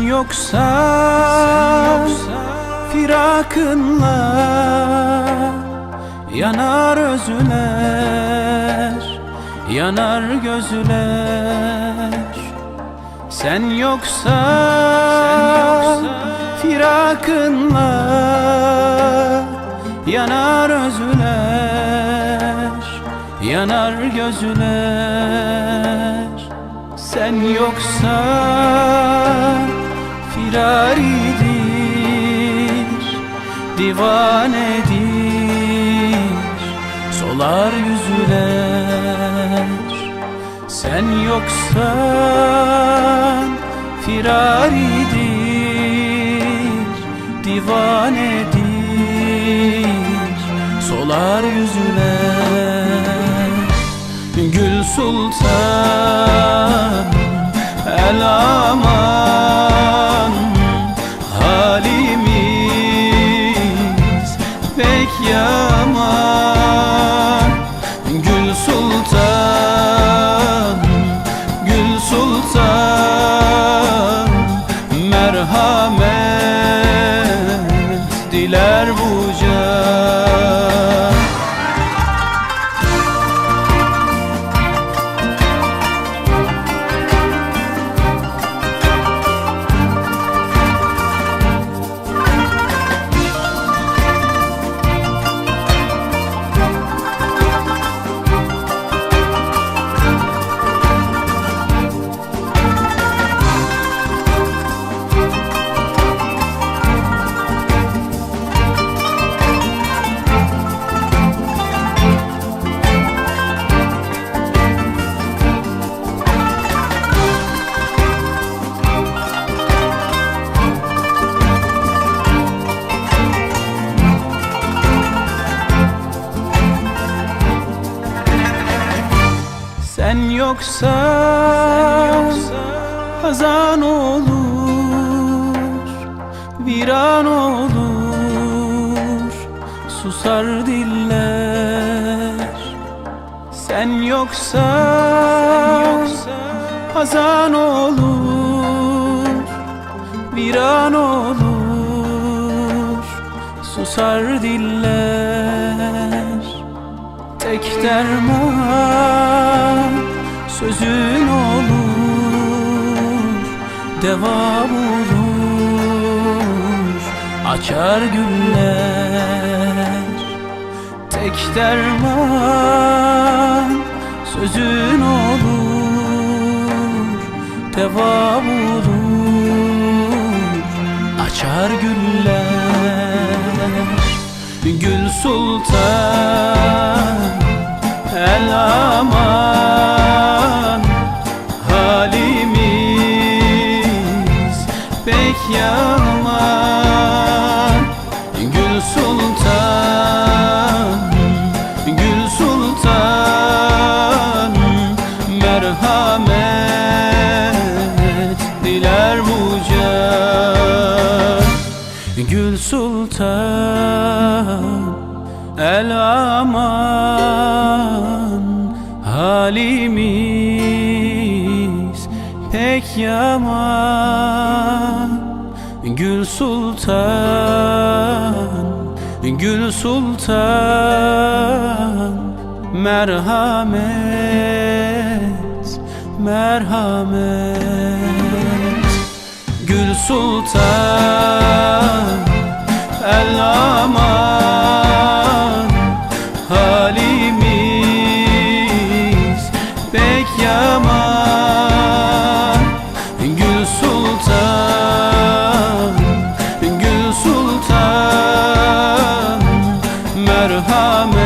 yoksa, firakınla yanar özüler, yanar gözler. Sen yoksa, firakınla yanar özüler, yanar gözler. Sen yoksa firaridir, divanedir, solar yüzüler. Sen yoksan firaridir, divanedir, solar yüzüler. Gül Sultan Sen yoksa, hazan olur, viran olur, susar diller. Sen yoksa, hazan olur, viran olur, susar diller. Tek derman sözün olur Deva bulur açar güller Tek derman sözün olur Deva bulur açar güller Gül Sultan El aman Gül Sultan El aman halimiz pek yaman. Gül Sultan Gül Sultan Merhamet Merhamet. Gül Sultan Yaman Gül Sultan Gül Sultan Merhamet.